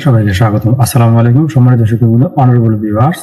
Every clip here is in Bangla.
সবাইকে আলাইকুম।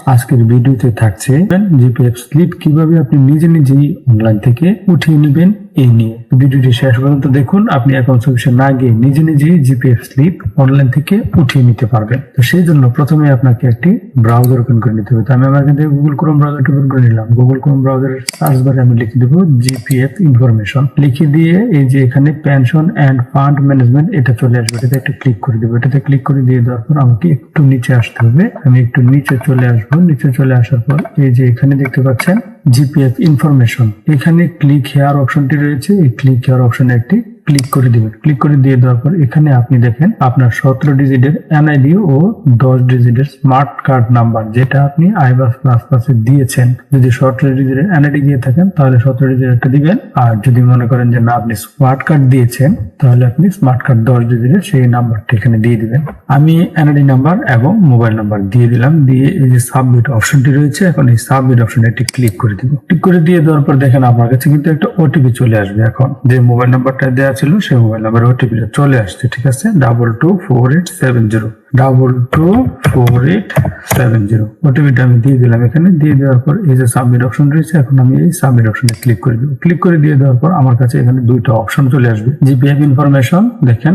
আজকের ভিডিওতে থাকছে জিপিএফ স্লিপ কীভাবে আপনি নিজে নিজেই অনলাইন থেকে উঠিয়ে নেবেন এই নিয়ে। ভিডিওটি শেষ পর্যন্ত দেখুন। আপনি অ্যাকাউন্ট সার্ভিসে না গিয়ে নিজে নিজেই জিপিএফ স্লিপ অনলাইন থেকে উঠিয়ে নিতে পারবেন। তো সেই জন্য প্রথমে আপনাকে একটি ব্রাউজার ওপেন করে নিতে হবে। তো আমি আমার এখান থেকে গুগল ক্রোম ব্রাউজারটি ওপেন করে নিলাম। গুগল ক্রোম ব্রাউজারের সার্চ বারে আমি লিখে দেবো জিপিএফ ইনফরমেশন লিখে দিয়ে এই যে এখানে পেনশন অ্যান্ড ফান্ড ম্যানেজমেন্ট এটা চলে আসবে। এটাতে একটু ক্লিক করে দেবো। এটাতে ক্লিক করে দিয়ে দেওয়ার পর আমাকে একটু নিচে আসতে হবে। আমি একটু নিচে চলে আসব। নিচে চলে আসার পর এই যে এখানে দেখতে পাচ্ছেন জিপিএফ ইনফরমেশন। এখানে ক্লিক হেয়ার অপশনটি রয়েছে। এই ক্লিক হেয়ার অপশনে একটি ক্লিক করে দিবেন। ক্লিক করে দিয়ে দেওয়ার পর এখানে আপনি দেখেন আপনার সতেরো ডিজিটের এনআইডি ও দশ ডিজিটের স্মার্ট কার্ড নাম্বার যেটা আপনি আইবাস প্লাস প্লাসে দিয়েছেন। যদি সতেরো ডিজিটের এনআইডি দিয়ে থাকেন, তাহলে সতেরো ডিজিটেরটা দিবেন। আর যদি মনে করেন যে না, আপনি স্মার্ট কার্ড দিয়েছেন, তাহলে আপনি স্মার্ট কার্ড দশ ডিজিটের সেই নাম্বারটা এখানে দিয়ে দিবেন। আমি এনআইডি নাম্বার এবং মোবাইল নাম্বার দিয়ে দিলাম। দিয়ে এই যে সাবমিট অপশনটি রয়েছে, এখন এই সাবমিট অপশনে একটি ক্লিক করে দিব। ক্লিক করে দিয়ে দেওয়ার পর দেখেন আপনার কাছে কিন্তু একটা ওটিপি চলে আসবে এখন, যে মোবাইল নাম্বারটা দেওয়া ছিল সেই মোবাইল নাম্বার ওটিপিটা চলে আসছে, ঠিক আছে? Double two four eight seven zero double two four eight seven zero ওটিপিটা আমি দিয়ে দিলাম এখানে। দিয়ে দেওয়ার পর এই যে সাবমিট অপশন রয়েছে, এখন আমি এই সাবমিট অপশনে ক্লিক করে ক্লিক করে দিয়ে দেওয়ার পর আমার কাছে এখানে দুইটা অপশন চলে আসবে। জিপিএফ ইনফরমেশন দেখেন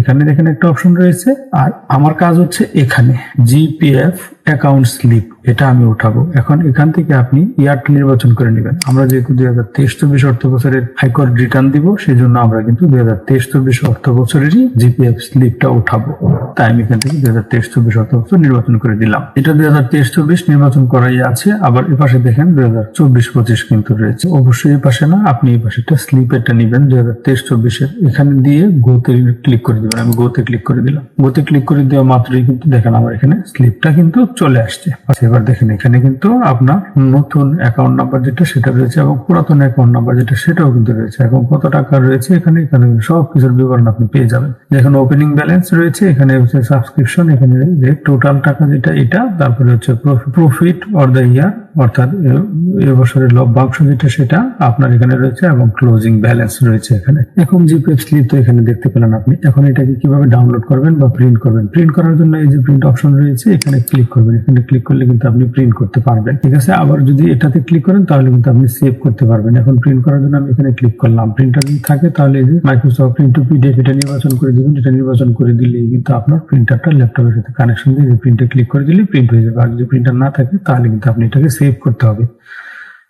এখানে দেখেন একটা অপশন রয়েছে। আর আমার কাজ হচ্ছে এখানে জিপিএফ অ্যাকাউন্ট স্লিপ এটা আমি উঠাবো। এখন এখান থেকে আপনি ইয়ারটা নির্বাচন করে নেবেন। আমরা যেহেতু দুই হাজার তেইশ চব্বিশ অর্থ বছরের হাইকোর্ট রিটার্ন দিব সেই জন্য আমরা কিন্তু দুই হাজার তেইশ চব্বিশ অর্থ বছরেরই জিপিএফ স্লিপটা উঠাবো। তাই আমি এখান থেকে দুই হাজার তেইশ, চব্বিশ অর্থ নির্বাচন করে দিলাম। এটা দুই হাজার তেইশ, চব্বিশ নির্বাচন করাই আছে। আবার এ দেখেন দুই হাজার চব্বিশ, পঁচিশ কিন্তু রয়েছে। অবশ্যই পাশে না, আপনি এই পাশে একটা স্লিপেরটা নিবেন, দুই হাজার তেইশ, চব্বিশের। এখানে দিয়ে গোতে ক্লিক করে দিবেন। আমি গোতে ক্লিক করে দিলাম। গোতে ক্লিক করে দেওয়া মাত্রই কিন্তু দেখেন আমার এখানে স্লিপটা কিন্তু চলে আসছে। আচ্ছা এবার দেখেন এখানে কিন্তু আপনার নতুন অ্যাকাউন্ট নাম্বার যেটা, সেটা রয়েছে এবং পুরাতন অ্যাকাউন্ট নাম্বার যেটা, সেটাও কিন্তু রয়েছে। এবং কত টাকা রয়েছে এখানে এখানে সব কিছুর বিবরণ আপনি পেয়ে যাবেন। যেখানে ওপেনিং ব্যালেন্স রয়েছে, এখানে হচ্ছে সাবস্ক্রিপশন এখানে যে টোটাল টাকা যেটা এটা তারপরে হচ্ছে প্রফিট অর দ্য ইয়ার অর্থাৎ এবছরের লভ্যাংশ যেটা, সেটা আপনার এখানে রয়েছে এবং ক্লোজিং ব্যালেন্স রয়েছে এখানে। এখন জিপিএফ স্লিপ তো এখানে দেখতে পেলেন আপনি। এখন এটাকে কীভাবে ডাউনলোড করবেন বা প্রিন্ট করবেন? প্রিন্ট করার জন্য এই যে প্রিন্ট অপশন রয়েছে, এখানে ক্লিক করবেন। এখানে ক্লিক করলে কিন্তু আপনি প্রিন্ট করতে পারবেন। ঠিক আছে? আবার যদি এটাতে ক্লিক করেন, তাহলে কিন্তু আপনি সেভ করতে পারবেন। এখন প্রিন্ট করার জন্য আমি এখানে ক্লিক করলাম। প্রিন্টার যদি থাকে, তাহলে এই যে মাইক্রোসফট প্রিন্ট টু পিডিএফ এটা নির্বাচন করে দিবেন। এটা নির্বাচন করে দিলেই কিন্তু আপনার প্রিন্টারটা ল্যাপটপের সাথে কানেকশন দিয়ে প্রিন্টে ক্লিক করে দিলে প্রিন্ট হয়ে যাবে। আর যদি প্রিন্টার না থাকে, তাহলে কিন্তু আপনি এটাকে সেভ করতে হবে।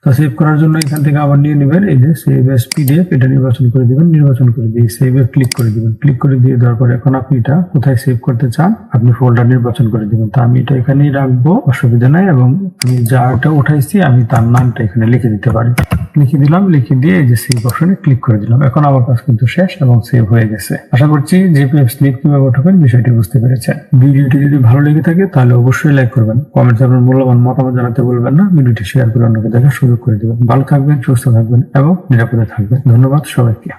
তো সেভ করার জন্য এখান থেকে আবার নিয়ে নেবেন, এই যে সেভ এস পিডিএফ এটা নির্বাচন করে দিবেন, নির্বাচন করে দিয়ে সেভ ক্লিক করে দিবেন। ক্লিক করে দিয়ে দেওয়ার পরে এখন আপনি এটা কোথায় সেভ করতে চান, আপনি ফোল্ডার নির্বাচন করে দিবেন। তো আমি এটা এখানেই রাখব, অসুবিধা নাই, এবং আমি যাটা উঠাইছি, আমি তার নামটা এখানে লিখে দিতে পারি। লিখে দিলাম, লিখে দিয়ে এই যে সেভ অপশনে ক্লিক করে দিলাম। এখন আমার কাজ কিন্তু শেষ এবং সেভ হয়ে গেছে। আশা করছি জিপিএফ স্লিপ কীভাবে উঠাবেন বিষয়টি বুঝতে পেরেছেন। ভিডিওটি যদি ভালো লেগে থাকে তাহলে অবশ্যই লাইক করবেন কমেন্টস আপনার মূল্যবান মতামত জানাতে বলবেন না, ভিডিওটি শেয়ার করে অন্যকে দেখার সুযোগ করে দেবেন। ভালো থাকবেন, সুস্থ থাকবেন এবং নিরাপদে থাকবেন। ধন্যবাদ সবাইকে।